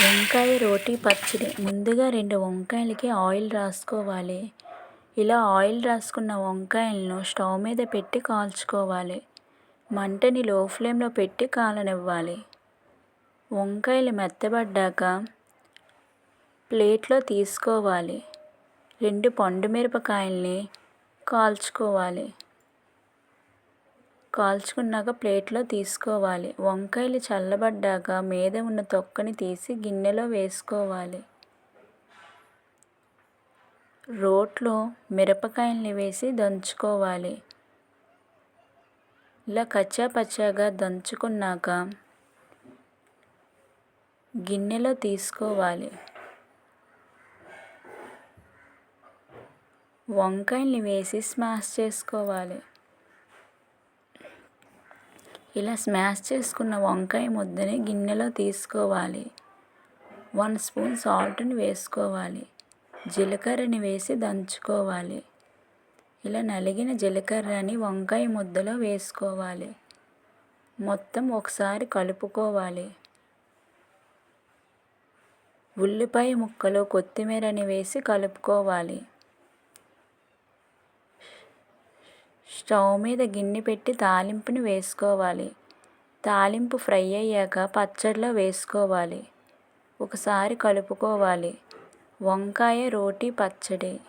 వంకాయ రోటి పచ్చడి. ముందుగా రెండు వంకాయలకి ఆయిల్ రాసుకోవాలి. ఇలా ఆయిల్ రాసుకున్న వంకాయలను స్టవ్ మీద పెట్టి కాల్చుకోవాలి. మంటని లో ఫ్లేమ్లో పెట్టి కాలనివ్వాలి. వంకాయలు మెత్తబడ్డాక ప్లేట్లో తీసుకోవాలి. రెండు పండు మిరపకాయల్ని కాల్చుకోవాలి. కాల్చుకున్నాక ప్లేట్లో తీసుకోవాలి. వంకాయలు చల్లబడ్డాక మీద ఉన్న తొక్కని తీసి గిన్నెలో వేసుకోవాలి. రోట్లో మిరపకాయల్ని వేసి దంచుకోవాలి. ఇలా కచ్చాపచ్చాగా దంచుకున్నాక గిన్నెలో తీసుకోవాలి. వంకాయల్ని వేసి స్మాష్ చేసుకోవాలి. ఇలా స్మాష్ చేసుకున్న వంకాయ ముద్దని గిన్నెలో తీసుకోవాలి. వన్ స్పూన్ సాల్ట్ని వేసుకోవాలి. జీలకర్రని వేసి దంచుకోవాలి. ఇలా నలిగిన జీలకర్రని వంకాయ ముద్దలో వేసుకోవాలి. మొత్తం ఒకసారి కలుపుకోవాలి. ఉల్లిపాయ ముక్కలు కొత్తిమీరని వేసి కలుపుకోవాలి. స్టవ్ మీద గిన్నె పెట్టి తాలింపుని వేసుకోవాలి. తాలింపు ఫ్రై అయ్యాక పచ్చడిలో వేసుకోవాలి. ఒకసారి కలుపుకోవాలి. వంకాయ రోటి పచ్చడి.